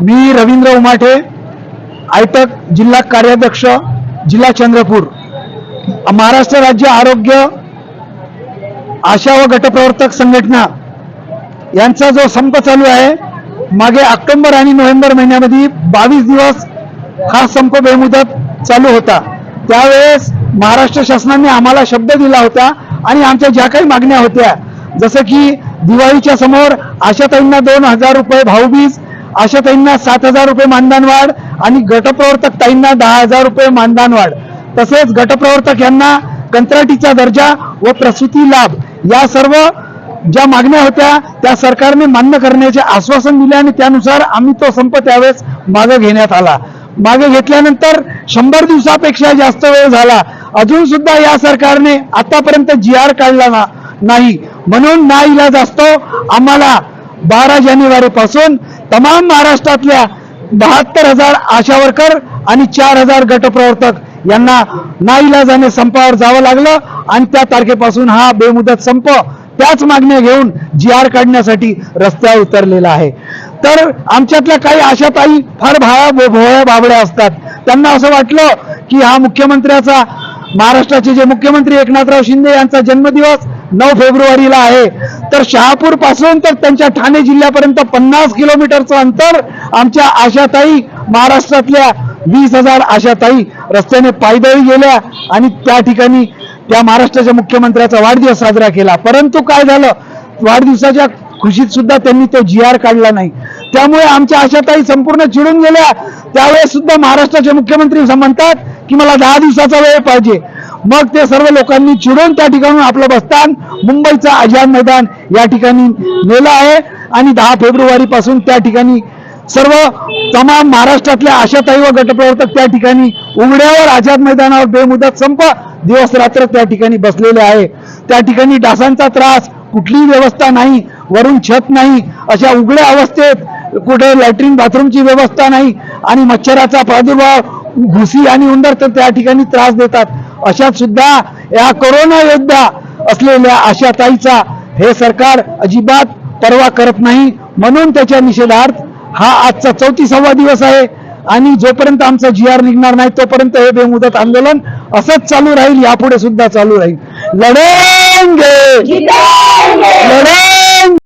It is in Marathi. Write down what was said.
मी रवींद्र उमाठे आयटक जिल्हा कार्याध्यक्ष जिल्हा चंद्रपूर. महाराष्ट्र राज्य आरोग्य आशा व गटप्रवर्तक संघटना यांचा जो संप चालू आहे मागे ऑक्टोबर आणि नोव्हेंबर महिन्यामध्ये बावीस दिवस हा संप बेमुदत चालू होता. त्यावेळेस महाराष्ट्र शासनाने आम्हाला शब्द दिला होता आणि आमच्या ज्या काही मागण्या होत्या जसं की दिवाळीच्या समोर आशाताईंना दोन हजार रुपये भाऊबीज आशाताईंना सात हजार रुपये मानधन वाढ आणि गटप्रवर्तक ताईंना दहा हजार रुपये मानधन वाढ. तसेच गटप्रवर्तक यांना कंत्राटीचा दर्जा व प्रसूती लाभ या सर्व ज्या मागण्या होत्या त्या सरकारने मान्य करण्याचे आश्वासन दिले आणि त्यानुसार आम्ही तो संप त्यावेळेस मागे घेण्यात आला. मागे घेतल्यानंतर शंभर दिवसापेक्षा जास्त वेळ झाला. अजून सुद्धा या सरकारने आतापर्यंत जी आर काढला ना नाही. म्हणून ना इलाज असतो आम्हाला बारा जानेवारी पासून तमाम महाराष्ट्रातल्या बहात्तर हजार आशा वर्कर आणि चार हजार गटप्रवर्तक यांना नाईलाजाने संपावर जावं लागलं आणि त्या तारखेपासून हा बेमुदत संप त्याच मागण्या घेऊन जी आर काढण्यासाठी रस्त्यावर उतरलेला आहे. तर आमच्यातल्या काही आशाताई फार भाया भो- भोळ्या बाबड्या असतात. त्यांना असं वाटलं की हा मुख्यमंत्र्याचा महाराष्ट्राचे जे मुख्यमंत्री एकनाथराव शिंदे यांचा जन्मदिवस नऊ फेब्रुवारीला आहे. तर शहापूरपासून तर त्यांच्या ठाणे जिल्ह्यापर्यंत पन्नास किलोमीटरचं अंतर आमच्या आशाताई महाराष्ट्रातल्या वीस हजार आशाताई रस्त्याने पायदळी गेल्या आणि त्या ठिकाणी त्या महाराष्ट्राच्या मुख्यमंत्र्याचा वाढदिवस साजरा केला. परंतु काय झालं? वाढदिवसाच्या खुशीत सुद्धा त्यांनी तो जी आर काढला नाही. त्यामुळे आमच्या आशाताई संपूर्ण चिडून गेल्या. त्यावेळेस सुद्धा महाराष्ट्राचे मुख्यमंत्री म्हणतात की मला दहा दिवसाचा वेळ पाहिजे. मग ते सर्व लोकांनी चिडून त्या ठिकाणून आपलं बस्तान मुंबईचं आझाद मैदान या ठिकाणी नेलं आहे. आणि दहा फेब्रुवारी पासून त्या ठिकाणी सर्व तमाम महाराष्ट्रातल्या आशाताई व गटप्रवर्तक त्या ठिकाणी उघड्यावर आझाद मैदानावर बेमुदत संप दिवस रात्र त्या ठिकाणी बसलेले आहे. त्या ठिकाणी डासांचा त्रास कुठलीही व्यवस्था नाही वरून छत नाही अशा उघड्या अवस्थेत कुठे लॅट्रिन बाथरूमची व्यवस्था नाही आणि मच्छराचा प्रादुर्भाव घुसी आणि उंदर तर त्या ठिकाणी त्रास देतात. अशात सुद्धा या कोरोना योद्धा असलेल्या आशाताईचा हे सरकार अजिबात परवा करत नाही. म्हणून त्याच्या निषेधार्थ हा आजचा चौतीसावा दिवस आहे आणि जोपर्यंत आमचा जी आर निघणार नाही तोपर्यंत हे बेमुदत आंदोलन असंच चालू राहील यापुढे सुद्धा चालू राहील. लढेंगे! लढेंगे!